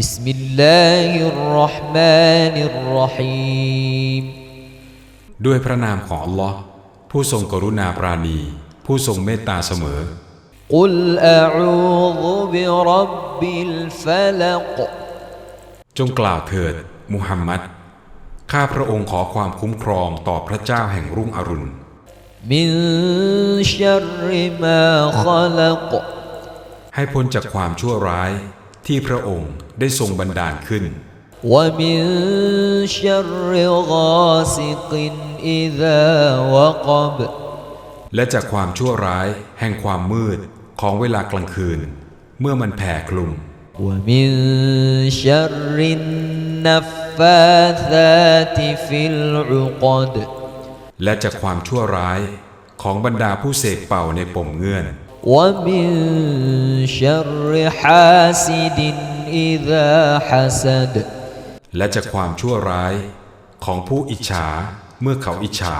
بسم الله الرحمن الرحيم ด้วยพระนามของอัลลอฮ์ผู้ทรงกรุณาปราณี ผู้ทรงเมตตาเสมอ قل أعوذ برب الفلق จงกล่าวเถิด มุฮัมมัด ข้าพระองค์ขอความคุ้มครองต่อพระเจ้าแห่งรุ่งอรุณ من شر ما خلق ให้พ้นจากความชั่วร้าย ที่พระองค์ได้ทรงบันดาลขึ้น ومن شر غاسق إذا وقب และจากความชั่วร้ายแห่งความมืดของเวลากลางคืน เมื่อมันแผ่คลุม ومن شر النفاثات في العقد และจากความชั่วร้ายของบรรดาผู้เสกเป่าในปมเงื่อน ومن شر حاسد إذا حسد และจากความชั่วร้ายของผู้อิจฉาเมื่อเขาอิจฉา